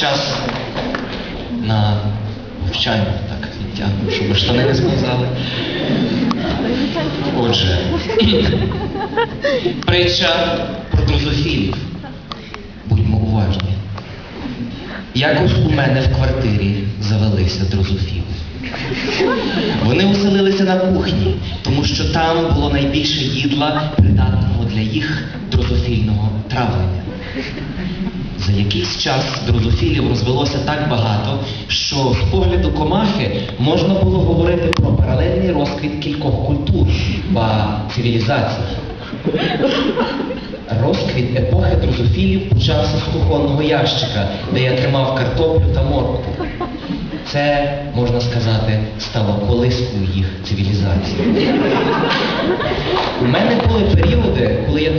час на вивчання, так відтягну, щоб штани не сповзали. Отже, притча про дрозофілів. Будьмо уважні. Якось у мене в квартирі завелися дрозофіли. Вони оселилися на кухні, тому що там було найбільше їдла, придатного для їх дрозофільного травлення. За якийсь час дрозофілів розвелося так багато, що з погляду комахи можна було говорити про паралельний розквіт кількох культур ба цивілізацій. Розквіт епохи дрозофілів почався з кухонного ящика, де я тримав картоплю та моркву. Це, можна сказати, стало колискою їх цивілізації. У мене були періоди, коли я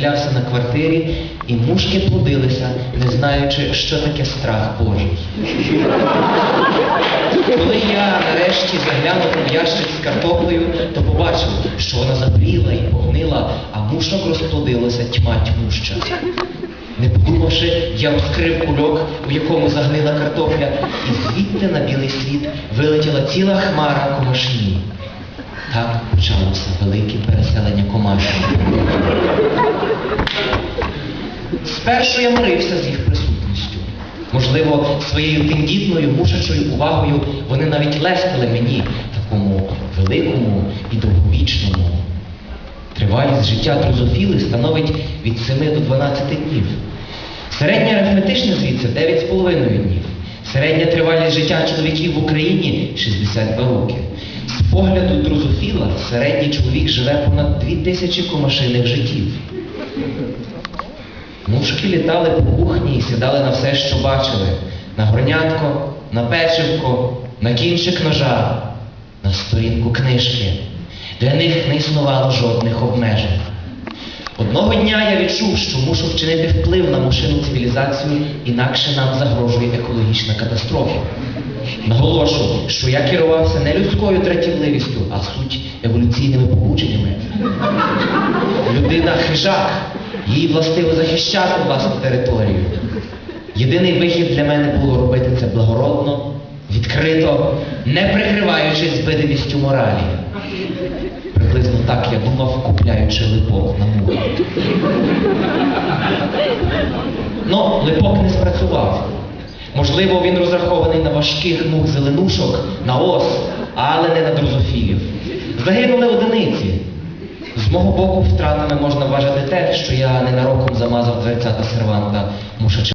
з'являвся на квартирі, і мушки плодилися, не знаючи, що таке страх Божий. Коли я нарешті заглянув у ящик з картоплею, то побачив, що вона запріла і погнила, а мушок розплодилося тьма тьмуща. Не подумавши, я відкрив кульок, у якому загнила картопля, і звідти на білий світ вилетіла ціла хмара комашні. Так почалося велике переселення комашів. Спершу я мирився з їх присутністю. Можливо, своєю тендітною мушачою увагою вони навіть лестили мені, такому великому і довговічному. Тривалість життя дрозофіли становить від 7 до 12 днів. Середня арифметична звідси 9,5 днів. Середня тривалість життя чоловіків в Україні 62 роки. З погляду дрозофіла середній чоловік живе понад 2000 комашиних життів. Мушки літали по кухні і сідали на все, що бачили. На горнятко, на печивко, на кінчик ножа, на сторінку книжки. Для них не існувало жодних обмежень. Одного дня я відчув, що мушу вчинити вплив на мушину цивілізацію, інакше нам загрожує екологічна катастрофа. Наголошу, що я керувався не людською дратівливістю, а суть еволюційними побудженнями. Людина хижак, їй властиво захищати власну територію. Єдиний вихід для мене було робити це благородно, відкрито, не прикриваючись видимістю моралі. Приблизно так я думав, купляючи липок на мух. Ну, липок не спрацював. Можливо, він розрахований на важких мух зеленушок, на ос, але не на дрозофілів. Загинули одиниці. З мого боку, втратами можна вважати те, що я ненароком замазав дверцята серванта мушачим.